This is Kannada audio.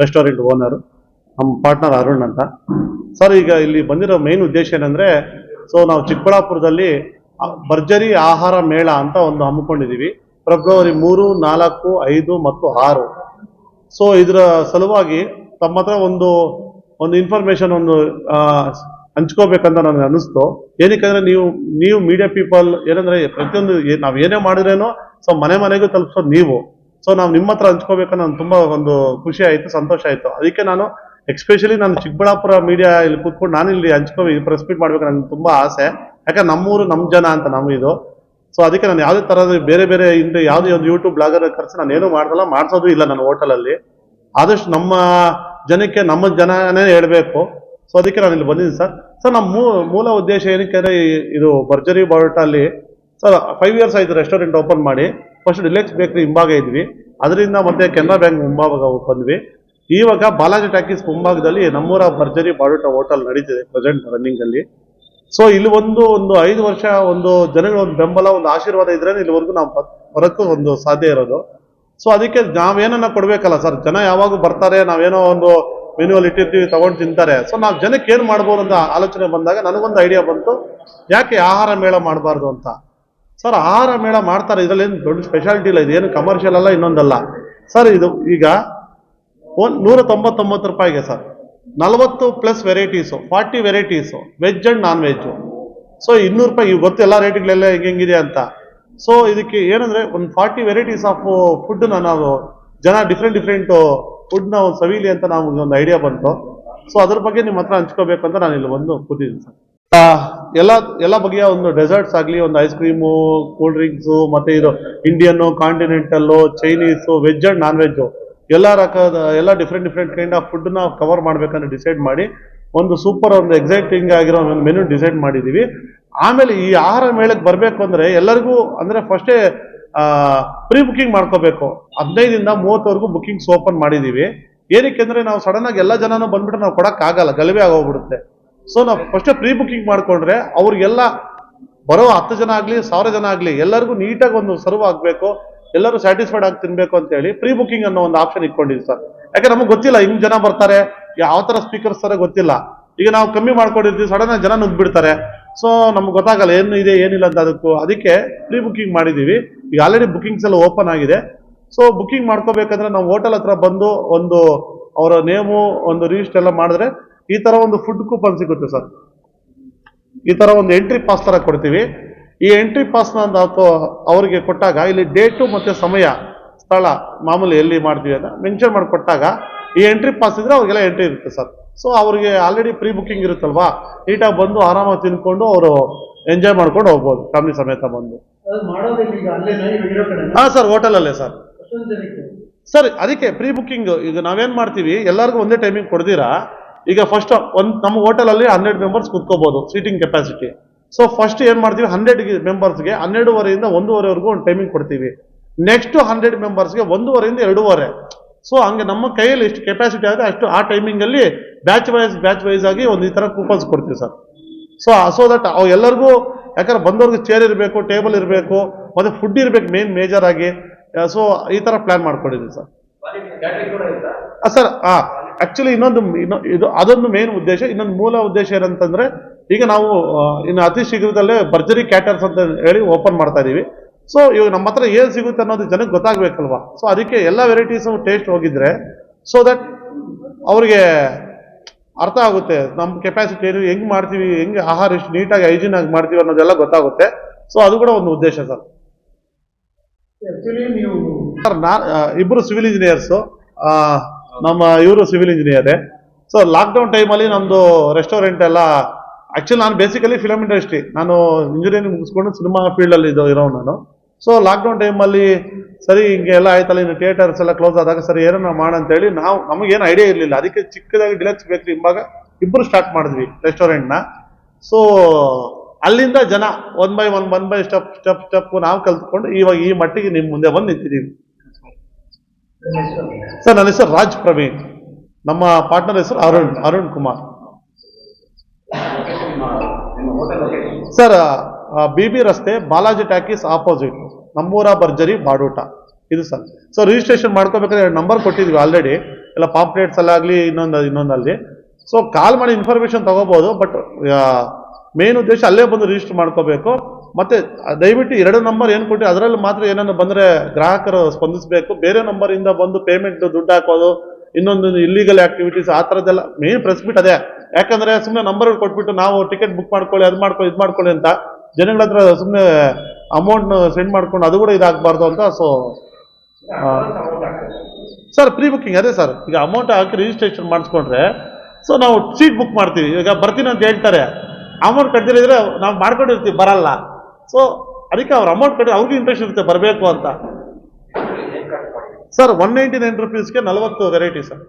ರೆಸ್ಟೋರೆಂಟ್ ಓನರ್ ನಮ್ಮ ಪಾರ್ಟ್ನರ್ ಅರುಣ್ ಅಂತ. ಸರ್ ಈಗ ಇಲ್ಲಿ ಬಂದಿರೋ ಮೇನ್ ಉದ್ದೇಶ ಏನಂದ್ರೆ ಸೊ ನಾವು ಚಿಕ್ಕಬಳ್ಳಾಪುರದಲ್ಲಿ ಭರ್ಜರಿ ಆಹಾರ ಮೇಳ ಅಂತ ಒಂದು ಹಮ್ಮಿಕೊಂಡಿದ್ದೀವಿ ಫೆಬ್ರವರಿ ಮೂರು, ನಾಲ್ಕು, ಐದು ಮತ್ತು ಆರು. ಸೊ ಇದರ ಸಲುವಾಗಿ ತಮ್ಮ ಹತ್ರ ಒಂದು ಒಂದು ಇನ್ಫಾರ್ಮೇಶನ್ ಒಂದು ಹಂಚ್ಕೋಬೇಕಂತ ನನಗೆ ಅನಿಸ್ತು ಏನಕ್ಕಂದ್ರೆ ನೀವು ನೀವು ಮೀಡಿಯಾ ಪೀಪಲ್ ಏನಂದ್ರೆ ಪ್ರತಿಯೊಂದು ನಾವು ಏನೇ ಮಾಡಿದ್ರೇನೋ ಸೊ ಮನೆ ಮನೆಗೂ ತಲುಪಿಸೋದು ನೀವು. ಸೊ ನಾವು ನಿಮ್ಮ ಹತ್ರ ಹಂಚ್ಕೋಬೇಕು ನಾನು ತುಂಬಾ ಒಂದು ಖುಷಿ ಆಯಿತು, ಸಂತೋಷ ಆಯಿತು. ಅದಕ್ಕೆ ನಾನು ಎಕ್ಸ್ಪೆಷಲಿ ನಾನು ಚಿಕ್ಕಬಳ್ಳಾಪುರ ಮೀಡಿಯಾ ಇಲ್ಲಿ ಕೂತ್ಕೊಂಡು ನಾನು ಇಲ್ಲಿ ಹಂಚ್ಕೋ ಪ್ರೆಸ್ ಮೀಟ್ ಮಾಡ್ಬೇಕು ನನಗೆ ತುಂಬಾ ಆಸೆ. ಯಾಕಂದ್ರೆ ನಮ್ಮೂರು ನಮ್ಮ ಜನ ಅಂತ ನಮ್ಮ ಇದು. ಸೊ ಅದಕ್ಕೆ ನಾನು ಯಾವುದೇ ಥರದ ಬೇರೆ ಬೇರೆ ಇಂದ ಯಾವುದೇ ಒಂದು ಯೂಟ್ಯೂಬ್ ಬ್ಲಾಗರ್ ಕರೆಸಿ ನಾನು ಏನೂ ಮಾಡ್ದಲ್ಲ, ಮಾಡ್ಸೋದು ಇಲ್ಲ ನನ್ನ ಹೋಟೆಲಲ್ಲಿ ಆದಷ್ಟು ನಮ್ಮ ಜನಕ್ಕೆ ನಮ್ಮ ಜನನೇ ಹೇಳಬೇಕು. ಸೊ ಅದಕ್ಕೆ ನಾನು ಇಲ್ಲಿ ಬಂದಿದ್ದೀನಿ ಸರ್. ಸರ್ ನಮ್ಮ ಮೂಲ ಉದ್ದೇಶ ಏನಕ್ಕೆ ಅಂದರೆ ಇದು ಭರ್ಜರಿ ಬಾವುಟಲ್ಲಿ ಸರ್ ಫೈವ್ ಇಯರ್ಸ್ ಆಯಿತು ರೆಸ್ಟೋರೆಂಟ್ ಓಪನ್ ಮಾಡಿ. ಫಸ್ಟ್ ಡಿಲೆಕ್ಸ್ ಬೇಕ್ರಿ ಹಿಂಭಾಗ ಇದ್ವಿ. ಅದರಿಂದ ಮತ್ತೆ ಕೆನರಾ ಬ್ಯಾಂಕ್ ಮುಂಭಾಗ ಬಂದ್ವಿ. ಇವಾಗ ಬಾಲಾಜಿ ಟಾಕೀಸ್ ಮುಂಭಾಗದಲ್ಲಿ ನಮ್ಮೂರ ಭರ್ಜರಿ ಬಾಡುಟ ಹೋಟೆಲ್ ನಡೀತಿದೆ ಪ್ರೆಸೆಂಟ್ ರನ್ನಿಂಗ್ ಅಲ್ಲಿ. ಸೊ ಇಲ್ಲಿ ಒಂದು ಒಂದು ಐದು ವರ್ಷ ಒಂದು ಜನಗಳ ಒಂದು ಬೆಂಬಲ, ಒಂದು ಆಶೀರ್ವಾದ ಇದ್ರೆ ಇಲ್ಲಿವರೆಗೂ ನಾವು ಬರೋಕ್ಕೂ ಒಂದು ಸಾಧ್ಯ ಇರೋದು. ಸೊ ಅದಕ್ಕೆ ನಾವೇನನ್ನ ಕೊಡ್ಬೇಕಲ್ಲ ಸರ್? ಜನ ಯಾವಾಗ ಬರ್ತಾರೆ, ನಾವೇನೋ ಒಂದು ಮೆನ್ಯೂಲ್ ಇಟ್ಟಿರ್ತೀವಿ, ತಗೊಂಡು ತಿಂತಾರೆ. ಸೊ ನಾವು ಜನಕ್ಕೆ ಏನು ಮಾಡ್ಬೋದು ಅಂತ ಆಲೋಚನೆ ಬಂದಾಗ ನನಗೊಂದು ಐಡಿಯಾ ಬಂತು. ಯಾಕೆ ಆಹಾರ ಮೇಳ ಮಾಡಬಾರ್ದು ಅಂತ? ಸರ್, ಆಹಾರ ಮೇಳ ಮಾಡ್ತಾರೆ. ಇದ್ರಲ್ಲಿ ಏನು ದೊಡ್ಡ ಸ್ಪೆಷಾಲಿಟಿ ಇಲ್ಲ. ಇದೇನು ಕಮರ್ಷಿಯಲ್ ಅಲ್ಲ, ಇನ್ನೊಂದಲ್ಲ. ಸರ್, ಇದು ಈಗ ಒಂದ್ ನೂರ ತೊಂಬತ್ತೊಂಬತ್ತು ರೂಪಾಯಿಗೆ ಸರ್. ನಲವತ್ತು plus varieties forty varieties veg and non veg so ಇನ್ನೂರು ರೂಪಾಯಿ, ಈಗ ಗೊತ್ತು ಎಲ್ಲ ರೇಟ್ಗಳೆಲ್ಲ ಹೆಂಗ್ ಹೆಂಗಿದೆ ಅಂತ. ಸೊ ಇದಕ್ಕೆ ಏನಂದ್ರೆ, ಒಂದು ಫಾರ್ಟಿ ವೆರೈಟೀಸ್ ಆಫ್ ಫುಡ್ನ ನಾವು ಜನ ಡಿಫ್ರೆಂಟ್ ಡಿಫ್ರೆಂಟ್ ಫುಡ್ನ ಒಂದು ಸವೀಲಿ ಅಂತ ನಮಗೆ ಒಂದು ಐಡಿಯಾ ಬಂತು. ಸೊ ಅದ್ರ ಬಗ್ಗೆ ನಿಮ್ಮ ಹತ್ರ ಹಂಚ್ಕೋಬೇಕು ಅಂತ ನಾನು ಇಲ್ಲಿ ಬಂದು ಕೂತಿದ್ದೀನಿ ಸರ್. ಎಲ್ಲ ಎಲ್ಲ ಬಗೆಯ ಒಂದು ಡೆಸರ್ಟ್ಸ್ ಆಗಲಿ, ಒಂದು ಐಸ್ ಕ್ರೀಮು ಕೂಲ್ ಡ್ರಿಂಕ್ಸು ಮತ್ತೆ ಇದು Indian continental Chinese veg and non veg ಎಲ್ಲ ರಕದ, ಎಲ್ಲ ಡಿಫ್ರೆಂಟ್ ಡಿಫ್ರೆಂಟ್ ಕೈಂಡ್ ಆಫ್ ಫುಡ್ನ ಕವರ್ ಮಾಡ್ಬೇಕಂತ ಡಿಸೈಡ್ ಮಾಡಿ, ಒಂದು ಸೂಪರ್ ಒಂದು ಎಕ್ಸೈಟಿಂಗ್ ಆಗಿರೋ ಒಂದು ಮೆನು ಡಿಸೈಡ್ ಮಾಡಿದ್ದೀವಿ ಆಮೇಲೆ ಈ ಆಹಾರ ಮೇಳಕ್ಕೆ ಬರಬೇಕು ಅಂದರೆ ಎಲ್ಲರಿಗೂ ಅಂದರೆ ಫಸ್ಟೇ ಪ್ರೀ ಬುಕಿಂಗ್ ಮಾಡ್ಕೋಬೇಕು. ಹದಿನೈದಿಂದ ಮೂವತ್ತವರೆಗೂ ಬುಕಿಂಗ್ಸ್ ಓಪನ್ ಮಾಡಿದ್ದೀವಿ ಏನಕ್ಕೆ ಅಂದರೆ ನಾವು ಸಡನ್ನಾಗಿ ಎಲ್ಲ ಜನನೂ ಬಂದ್ಬಿಟ್ಟು ನಾವು ಕೊಡೋಕ್ಕಾಗಲ್ಲ, ಗಲಭೆ ಆಗೋಗ್ಬಿಡುತ್ತೆ. ಸೊ ನಾವು ಫಸ್ಟ್ ಪ್ರೀ ಬುಕ್ಕಿಂಗ್ ಮಾಡಿಕೊಂಡ್ರೆ ಅವ್ರಿಗೆಲ್ಲ ಬರೋ ಹತ್ತು ಜನ ಆಗಲಿ, ಸಾವಿರ ಜನ ಆಗಲಿ, ಎಲ್ಲರಿಗೂ ನೀಟಾಗಿ ಒಂದು ಸರ್ವ್ ಆಗಬೇಕು, ಎಲ್ಲರೂ ಸ್ಯಾಟಿಸ್ಫೈಡ್ ಆಗಿ ತಿನ್ಬೇಕು ಅಂತ ಹೇಳಿ ಪ್ರೀ ಬುಕ್ಕಿಂಗ್ ಅನ್ನೋ ಒಂದು ಆಪ್ಷನ್ ಇಟ್ಕೊಂಡಿದ್ವಿ ಸರ್. ಯಾಕೆ ನಮಗೆ ಗೊತ್ತಿಲ್ಲ, ಹಿಂಗೆ ಜನ ಬರ್ತಾರೆ, ಯಾವ ಥರ ಸ್ಪೀಕರ್ಸ್ ತರ ಗೊತ್ತಿಲ್ಲ. ಈಗ ನಾವು ಕಮ್ಮಿ ಮಾಡ್ಕೊಂಡಿರ್ತೀವಿ ಸಡನ್ ಜನ ನುಗ್ಬಿಡ್ತಾರೆ. ಸೊ ನಮ್ಗೆ ಗೊತ್ತಾಗಲ್ಲ, ಏನು ಇದೆ, ಏನಿಲ್ಲ ಅಂತ ಅದಕ್ಕೂ. ಅದಕ್ಕೆ ಪ್ರೀ ಬುಕಿಂಗ್ ಮಾಡಿದ್ದೀವಿ ಈಗ ಆಲ್ರೆಡಿ ಬುಕಿಂಗ್ಸ್ ಎಲ್ಲ ಓಪನ್ ಆಗಿದೆ. ಸೊ ಬುಕ್ಕಿಂಗ್ ಮಾಡ್ಕೋಬೇಕಂದ್ರೆ ನಾವು ಹೋಟೆಲ್ ಹತ್ರ ಬಂದು ಒಂದು, ಅವರ ನೇಮು, ಒಂದು ರಿಜಿಸ್ಟರ್ ಎಲ್ಲ ಮಾಡಿದ್ರೆ ಈ ತರ ಒಂದು ಫುಡ್ ಕೂಪನ್ ಸಿಗುತ್ತೆ ಸರ್. ಈ ತರ ಒಂದು ಎಂಟ್ರಿ ಪಾಸ್ ತರ ಕೊಡ್ತೀವಿ. ಈ ಎಂಟ್ರಿ ಪಾಸ್ನ ಅವರಿಗೆ ಕೊಟ್ಟಾಗ ಇಲ್ಲಿ ಡೇಟು ಮತ್ತೆ ಸಮಯ ಸ್ಥಳ ಮಾಮೂಲಿ ಎಲ್ಲಿ ಮಾಡ್ತೀವಿ ಅಂತ ಮೆನ್ಷನ್ ಮಾಡಿ ಕೊಟ್ಟಾಗ ಈ ಎಂಟ್ರಿ ಪಾಸ್ ಇದ್ರೆ ಅವ್ರಿಗೆಲ್ಲ ಎಂಟ್ರಿ ಇರುತ್ತೆ ಸರ್. ಸೊ ಅವ್ರಿಗೆ ಆಲ್ರೆಡಿ ಪ್ರೀ ಬುಕ್ಕಿಂಗ್ ಇರುತ್ತಲ್ವಾ? ನೀಟಾಗಿ ಬಂದು ಆರಾಮಾಗಿ ತಿನ್ಕೊಂಡು ಅವರು ಎಂಜಾಯ್ ಮಾಡ್ಕೊಂಡು ಹೋಗ್ಬೋದು ಫ್ಯಾಮಿಲಿ ಸಮೇತ ಬಂದು. ಹಾ ಸರ್ ಹೋಟೆಲಲ್ಲೇ ಸರ್. ಸರ್ ಅದಕ್ಕೆ ಪ್ರೀ ಬುಕ್ಕಿಂಗು ಈಗ ನಾವೇನು ಮಾಡ್ತೀವಿ? ಎಲ್ಲರಿಗೂ ಒಂದೇ ಟೈಮಿಂಗ್ ಕೊಡ್ದಿರಾ ಈಗ ಫಸ್ಟ್ ಒಂದ್ ನಮ್ಮ ಹೋಟೆಲಲ್ಲಿ ಹನ್ನೆರಡು ಮೆಂಬರ್ಸ್ ಕುತ್ಕೋಬಹುದು ಸೀಟಿಂಗ್ ಕೆಪಾಸಿಟಿ ಸೊ ಫಸ್ಟ್ ಏನ್ ಮಾಡ್ತೀವಿ? ಹಂಡ್ರೆಡ್ ಮೆಂಬರ್ಸ್ಗೆ ಹನ್ನೆರಡುವರೆಯಿಂದ ಒಂದೂವರೆವರೆಗೂ ಒಂದು ಟೈಮಿಂಗ್ ಕೊಡ್ತೀವಿ. ನೆಕ್ಸ್ಟ್ ಹಂಡ್ರೆಡ್ ಮೆಂಬರ್ಸ್ಗೆ ಒಂದೂವರೆಯಿಂದ ಎರಡೂವರೆ. ಸೊ ಹಂಗೆ ನಮ್ಮ ಕೈಯಲ್ಲಿ ಎಷ್ಟು ಕೆಪಾಸಿಟಿ ಆಗುತ್ತೆ ಅಷ್ಟು ಆ ಟೈಮಿಂಗ್ ಅಲ್ಲಿ ಬ್ಯಾಚ್ ವೈಸ್ ಬ್ಯಾಚ್ ವೈಸ್ ಆಗಿ ಒಂದು ಈ ಥರ ಕೂಪನ್ಸ್ ಕೊಡ್ತೀವಿ ಸರ್. ಸೊ ಸೊ ದಟ್ ಅವು ಎಲ್ಲರಿಗೂ ಯಾಕಂದ್ರೆ ಬಂದವ್ರಿಗೆ ಚೇರ್ ಇರಬೇಕು ಟೇಬಲ್ ಇರಬೇಕು ಮತ್ತೆ ಫುಡ್ ಇರಬೇಕು ಮೇನ್ ಮೇಜರ್ ಆಗಿ. ಸೊ ಈ ತರ ಪ್ಲಾನ್ ಮಾಡ್ಕೊಂಡಿದ್ದೀವಿ ಸರ್. ಸರ್ ಆ. ಆಕ್ಚುಲಿ ಇನ್ನೊಂದು ಇನ್ನೊ- ಇದು ಅದೊಂದು ಮೇನ್ ಉದ್ದೇಶ. ಇನ್ನೊಂದು ಮೂಲ ಉದ್ದೇಶ ಏನಂತಂದ್ರೆ ಈಗ ನಾವು ಇನ್ನು ಅತಿ ಶೀಘ್ರದಲ್ಲೇ ಭರ್ಜರಿ ಕ್ಯಾಟರ್ಸ್ ಅಂತ ಹೇಳಿ ಓಪನ್ ಮಾಡ್ತಾ ಇದೀವಿ. ಸೊ ಇವಾಗ ನಮ್ಮ ಹತ್ರ ಏನ್ ಸಿಗುತ್ತೆ ಅನ್ನೋದು ಜನಕ್ಕೆ ಗೊತ್ತಾಗ್ಬೇಕಲ್ವಾ? ಸೊ ಅದಕ್ಕೆ ಎಲ್ಲ ವೆರೈಟೀಸ್ ಟೇಸ್ಟ್ ಹೋಗಿದ್ರೆ ಸೊ ದಟ್ ಅವ್ರಿಗೆ ಅರ್ಥ ಆಗುತ್ತೆ. ನಮ್ಮ ಕೆಪಾಸಿಟಿ ಏನು ಹೆಂಗ್ ಮಾಡ್ತೀವಿ ಹೆಂಗೆ ಆಹಾರ ಎಷ್ಟು ನೀಟಾಗಿ ಹೈಜೀನ್ ಆಗಿ ಮಾಡ್ತೀವಿ ಅನ್ನೋದೆಲ್ಲ ಗೊತ್ತಾಗುತ್ತೆ. ಸೊ ಅದು ಕೂಡ ಒಂದು ಉದ್ದೇಶ ಸರ್. ಸರ್ ನಾ ಇಬ್ಬರು ಇಬ್ರು ಸಿವಿಲ್ ಇಂಜಿನಿಯರ್ಸು ನಮ್ಮ ಇವರು ಸಿವಿಲ್ ಇಂಜಿನಿಯರೇ ಸೊ ಲಾಕ್ಡೌನ್ ಟೈಮಲ್ಲಿ ನಮ್ಮದು ರೆಸ್ಟೋರೆಂಟ್ ಎಲ್ಲ ಆ್ಯಕ್ಚುಲಿ ನಾನು ಬೇಸಿಕಲಿ ಫಿಲಮ್ ಇಂಡಸ್ಟ್ರಿ ನಾನು ಇಂಜಿನಿಯರಿಂಗ್ ಮುಗಿಸ್ಕೊಂಡು ಸಿನಿಮಾ ಫೀಲ್ಡಲ್ಲಿ ಇದು ಇರೋ ನಾನು. ಸೊ ಲಾಕ್ಡೌನ್ ಟೈಮಲ್ಲಿ ಸರಿ ಹಿಂಗೆ ಎಲ್ಲ ಆಯ್ತಲ್ಲ, ಇನ್ನು ಥಿಯೇಟರ್ಸ್ ಎಲ್ಲ ಕ್ಲೋಸ್ ಆದಾಗ ಸರಿ ಏನೋ ನಾವು ಮಾಡಂತೇಳಿ ನಾವು ನಮಗೇನು ಐಡಿಯಾ ಇರಲಿಲ್ಲ. ಅದಕ್ಕೆ ಚಿಕ್ಕದಾಗಿ ಡಿಲಕ್ಸ್ ಬೇಕ್ರಿ ಹಿಂಭಾಗ ಇಬ್ಬರು ಸ್ಟಾರ್ಟ್ ಮಾಡಿದ್ವಿ ರೆಸ್ಟೋರೆಂಟ್ನ ಸೊ ಅಲ್ಲಿಂದ ಜನ one by one one by step step step ನಾವು ಕಲ್ತ್ಕೊಂಡು ಇವಾಗ ಈ ಮಟ್ಟಿಗೆ ನಿಮ್ಮ ಮುಂದೆ ಬಂದು ನಿಂತಿದ್ದೀವಿ. ಸರ್, ನನ್ನ ಹೆಸರು ರಾಜ್ ಪ್ರವೀಣ್. ನಮ್ಮ ಪಾರ್ಟ್ನರ್ ಹೆಸರು Arun Arun Kumar. Sir B B ರಸ್ತೆ ಬಾಲಾಜಿ ಟಾಕೀಸ್ ಆಪೋಸಿಟ್, ನಮ್ಮೂರ ಭರ್ಜರಿ ಬಾಡೂಟ. ಇದು ಸರ್. ಸೊ ರಿಜಿಸ್ಟ್ರೇಷನ್ ಮಾಡ್ಕೋಬೇಕಾದ್ರೆ ಎರಡು ನಂಬರ್ ಕೊಟ್ಟಿದ್ವಿ ಆಲ್ರೆಡಿ ಎಲ್ಲ ಪಾಂಪ್ಲೇಟ್ಸ್ ಅಲ್ಲಾಗಲಿ ಇನ್ನೊಂದು, ಇನ್ನೊಂದಲ್ಲಿ. ಸೊ ಕಾಲ್ ಮಾಡಿ ಇನ್ಫಾರ್ಮೇಷನ್ ತಗೋಬಹುದು ಬಟ್ ಮೇನ್ ಉದ್ದೇಶ ಅಲ್ಲೇ ಬಂದು ರಿಜಿಸ್ಟರ್ ಮಾಡ್ಕೋಬೇಕು. ಮತ್ತೆ ದಯವಿಟ್ಟು ಎರಡು ನಂಬರ್ ಏನು ಕೊಟ್ಟಿ, ಅದರಲ್ಲಿ ಮಾತ್ರ ಏನಾದ್ರು ಬಂದ್ರೆ ಗ್ರಾಹಕರು ಸ್ಪಂದಿಸಬೇಕು. ಬೇರೆ ನಂಬರಿಂದ ಬಂದು ಪೇಮೆಂಟ್ ದುಡ್ಡು ಹಾಕೋದು, ಇನ್ನೊಂದು ಇಲ್ಲಿಗಲ್ ಆಕ್ಟಿವಿಟೀಸ್ ಆ ಥರದ್ದೆಲ್ಲ ಮೇನ್ ಪ್ರೆಸ್ ಬಿಟ್ ಅದೇ. ಯಾಕಂದ್ರೆ ಸುಮ್ಮನೆ ನಂಬರ್ ಕೊಟ್ಬಿಟ್ಟು ನಾವು ಟಿಕೆಟ್ ಬುಕ್ ಮಾಡ್ಕೊಳ್ಳಿ, ಅದು ಮಾಡ್ಕೊಳ್ಳಿ ಇದು ಮಾಡ್ಕೊಳ್ಳಿ ಅಂತ ಜನಗಳ ಹತ್ರ ಸುಮ್ಮನೆ ಅಮೌಂಟ್ ಸೆಂಡ್ ಮಾಡ್ಕೊಂಡು ಅದು ಕೂಡ ಇದಾಗಬಾರ್ದು ಅಂತ ಸೊ ಸರ್ ಪ್ರೀ ಬುಕ್ಕಿಂಗ್ ಅದೇ ಸರ್. ಈಗ ಅಮೌಂಟ್ ಹಾಕಿ ರಿಜಿಸ್ಟ್ರೇಷನ್ ಮಾಡಿಸ್ಕೊಂಡ್ರೆ ಸೊ ನಾವು ಸೀಟ್ ಬುಕ್ ಮಾಡ್ತೀವಿ. ಈಗ ಬರ್ತೀನಿ ಅಂತ ಹೇಳ್ತಾರೆ. ಅಮೌಂಟ್ ಕಟ್ಟಿದ್ರೆ ನಾವು ಮಾಡ್ಕೊಂಡಿರ್ತೀವಿ, ಬರಲ್ಲ. ಸೊ ಅದಕ್ಕೆ ಅವ್ರ ಅಮೌಂಟ್ ಕಟ್ಟಿ ಅವ್ರಿಗೂ ಇಂಟ್ರೆಸ್ಟ್ ಇರುತ್ತೆ, ಬರಬೇಕು ಅಂತ. ಸರ್ ಒನ್ ನೈಂಟಿ ನೈನ್ ರುಪೀಸ್ಗೆ ನಲವತ್ತು ವೆರೈಟಿ ಸರ್